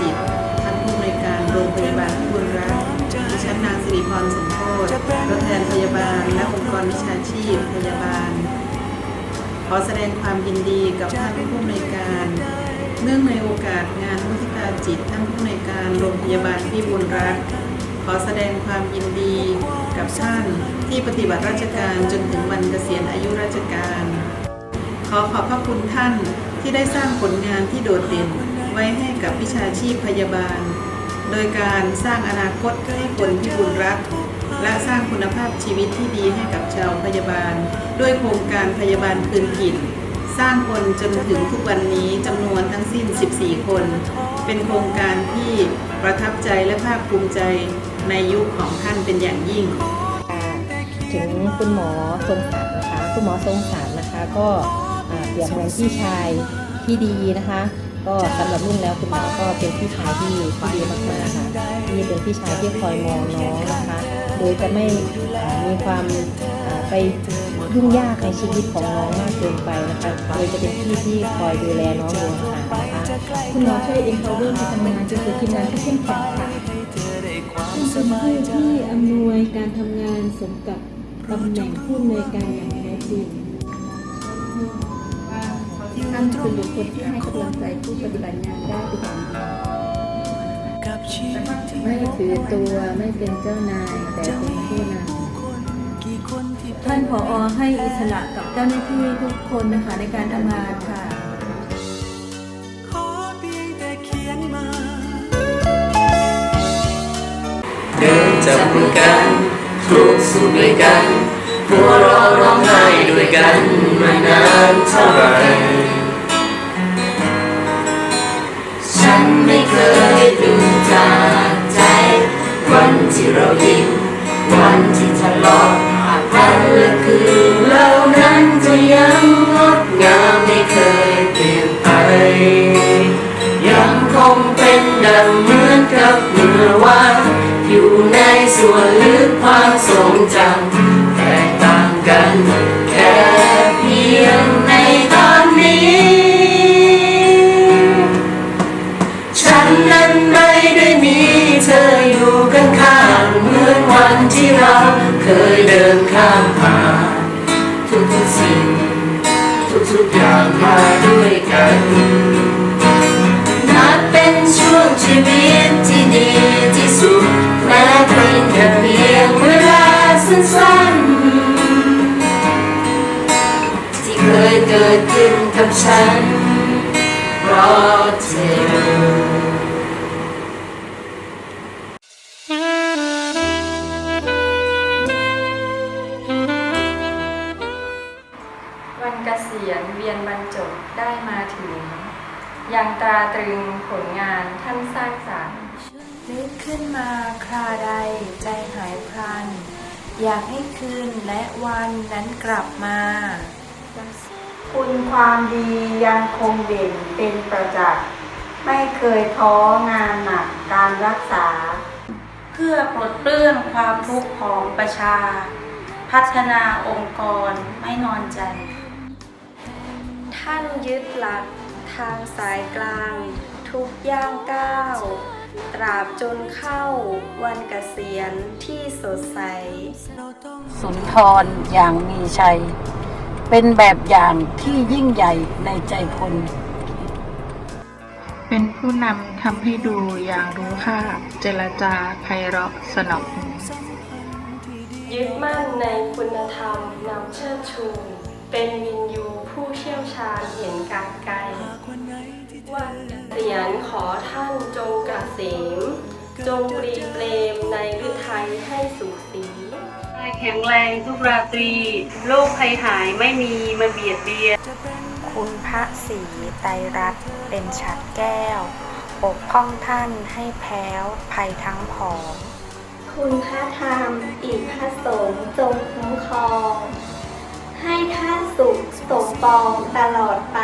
จิตท่านผู้อำนการโรงพยาบาลพิบูลรักดิฉันนางสิริพรสมโพธิตัวแทนพยาบาลและองค์กรวิชาชีพพยาบาล ขอแสดงความยินดีกับท่านผู้อำนการ เนื่องในโอกาสงานมุทิตาจิตท่านผู้อำนการโรงพยาบาลพิบูลรักขอแสดงความยินดีกับท่านที่ปฏิบัติราชการจนถึงวันเกษียณอายุราชการ ขอขอบพระคุณท่านที่ได้สร้างผลงานที่โดดเด่น ว้ให้กับวิชาชีพพยาบาล โดยการสร้างอนาคตให้คนพิบูลรัก และสร้างคุณภาพชีวิตที่ดีให้กับชาวพยาบาล ด้วยโครงการพยาบาลคืนถิ่น สร้างคนจนถึงทุกวันนี้จำนวนทั้งสิ้น 14 คน เป็นโครงการที่ประทับใจและภาคภูมิใจในยุคของท่านเป็นอย่างยิ่งถึงคุณหมอทรงศักดิ์นะคะ คุณหมอทรงศักดิ์นะคะ ก็เปรียบเหมือนพี่ชายที่ดีนะคะ ก็สำหรับนุ่นแล้วคุณหมอก็เป็นพี่ชายที่ที่ดีมากๆค่ะที่เป็นพี่ชายที่คอยมองน้องนะคะ โดยจะไม่อ่ามีความอ่าไปยุ่งยากในชีวิตของน้องมากเกินไปนะคะโดยจะเป็นพี่ที่คอยดูแลน้องดวงหางนะคะคุณหมอช่วย empower ในทำงานจนเกิดทีมงานที่เข้มแข็งค่ะซึ่งเป็นผู้ที่อำนวยการทำงานสมกับตำแหน่งผู้อำนวยการอย่างแท้จริง ท่านคือบุคคลที่ให้กำลังใจผู้ปฏิบัติงานได้เป็นอย่างไม่ถือตัวไม่เป็นเจ้านายแต่เป็นผู้นำท่านผอให้อิสระกับเจ้าหน้าที่ทุกคนนะคะในการทำงานค่ะเดินจับมือกันทุกสุขด้วยกันหัวเราะร้องไห้ เป็นดังเหมือนกับเมื่อวานอยู่ในส่วนลึกความทรงจำ กับฉันเพราะเธอวันเกษียณเวียนบรรจบได้มาถึง ยังตราตรึงผลงานท่านสร้างสรรค์นึกขึ้นมาคราใดใจหายพลัน อยากให้คืนและวันนั้นกลับมา คุณความดียังคงเด่นเป็นประจักษ์ไม่เคยท้องานหนักการรักษา เพื่อปลดเปลื้องความทุกข์ของประชา พัฒนาองค์กรไม่นอนใจ ท่านยึดหลักทางสายกลาง ทุกย่างก้าว ตราบจนเข้าวันเกษียณที่สดใส สุนทรอย่างมีชัย เป็นแบบอย่างที่ยิ่งใหญ่ในใจคน เป็นผู้นำทำให้ดูอย่างรู้ค่า เจรจาไพเราะสนองยึดมั่นในคุณธรรมนำเชิดชู เป็นวินยูผู้เชี่ยวชาญเห็นการไกลวันเกษียณขอท่านจงกระเสม จงปรีเปรมในฤทัยให้สุขสี แข็งแรงทุกราตรี โรคภัยหายไม่มีมาเบียดเบียน คุณพระศรีไตรรัตน์เป็นฉัดแก้วคปกป้องท่านให้แพ้วภัยทั้งผอง คุณพระธรรมอีกพระสงฆ์จงคุ้มครอง ให้ท่านสุขสมปองตลอดไป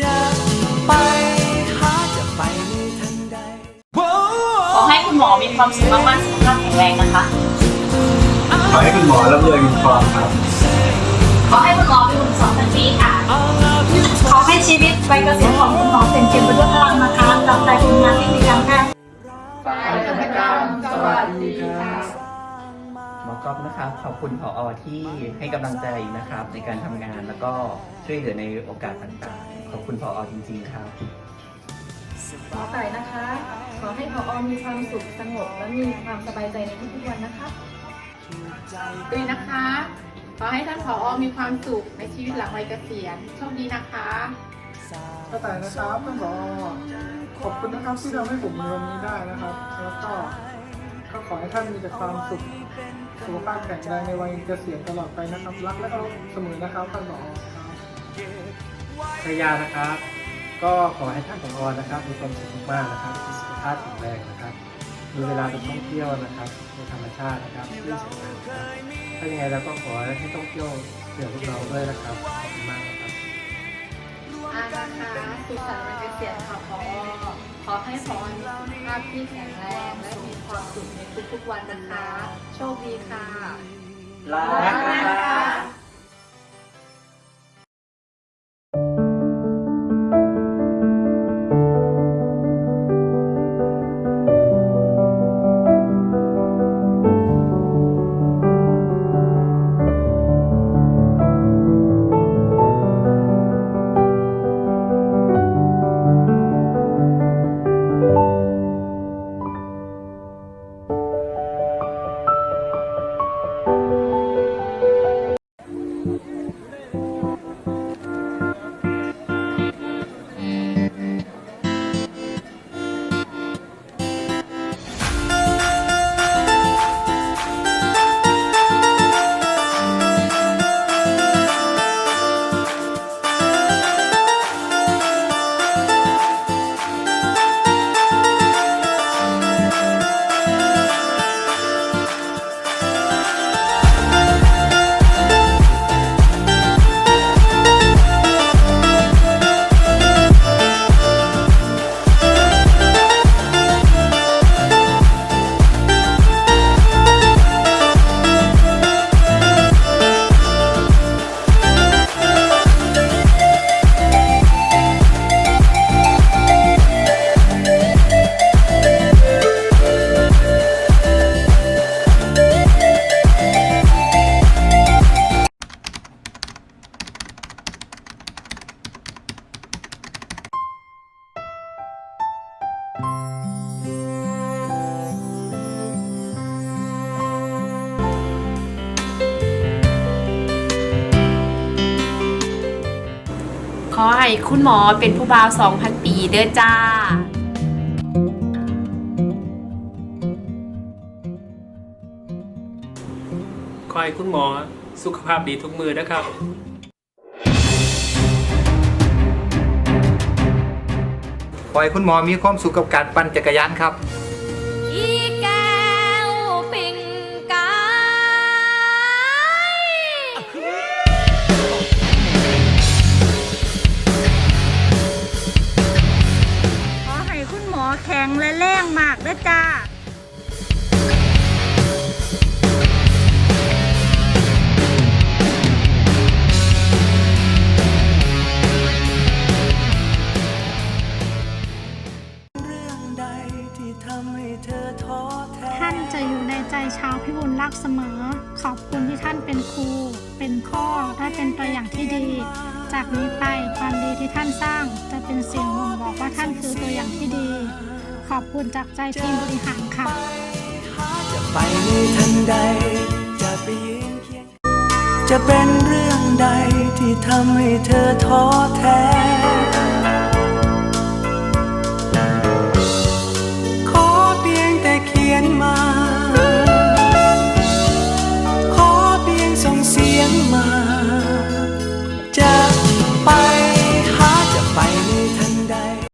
จะไปหาจะไปในทันใด ขอให้คุณหมอมีความสุขมากๆสุขภาพแข็งแรงนะคะ ขอให้คุณหมอร่ำรวยเงินทองครับ ขอให้คุณหมอเป็นคนสอนทันทีค่ะ ขอให้ชีวิตวัยเกษียณของคุณหมอเป็นเต็มไปด้วยพลังนะคะรับใจคุณงานที่ดีการแพทย์สวัสดีครับหมอก๊อฟนะครับขอบคุณผอที่ให้กำลังใจนะครับ ในการทำงานแล้วก็ช่วยเหลือในโอกาสต่างๆ ขอบคุณผอจริง ๆ ครับหมอไก่นะคะ ขอให้พออมีความสุขสงบและมีความสบายใจในทุกๆวันนะคะ ตุยนะคะ ขอให้ท่านผอมีความสุขในชีวิตหลังวัยเกษียณโชคดีนะคะกระต่ายนะครับท่านผอขอบคุณนะครับที่ทำให้ผมมีวันนี้ได้นะครับ แล้วก็ก็ขอให้ท่านมีแต่ความสุขสุขภาพแข็งแรงในวัยเกษียณตลอดไปนะครับ รักและเคารพเสมอนะครับท่านผอภรรยานะครับ ก็ขอให้ท่านผอนะครับ มีความสุขมากๆนะครับมีสุขภาพแข็งแรงนะครับ มีเวลาไปท่องเที่ยวนะครับในธรรมชาตินะครับที่สวยงามครับถ้ายังไงเราก็ขอให้ท่องเที่ยวเกี่ยวกับเราด้วยนะครับขอบคุณมากนะครับอานะคะสุขสันต์วันเกษียณค่ะพอขอให้พอมีสุขภาพที่แข็งแรงและมีความสุขในทุกๆวันนะคะ โชคดีค่ะรักนะครั ขอให้คุณหมอเป็นผู้บ่าว 2,000 ปีเด้อจ้าขอให้คุณหมอสุขภาพดีทุกมือนะครับขอให้คุณหมอมีความสุขกับการปั่นจักรยานครับ และแรงมากเด้อจ้าเรื่องใดที่ทำให้เธอท้อแท้ท่านจะอยู่ในใจชาวพิบูลรักเสมอ ขอบคุณที่ท่านเป็นครู เป็นพ่อและเป็นตัวอย่างที่ดี จากนี้ไปความดีที่ท่านสร้างจะเป็นสิ่งบ่งบอกว่าท่านคือตัวอย่างที่ดี ขอบคุณจากใจทีมบริหารค่ะ จะไปในทันใด จะไปยืนเคียงจะเป็นเรื่องใดที่ทำให้เธอท้อแท้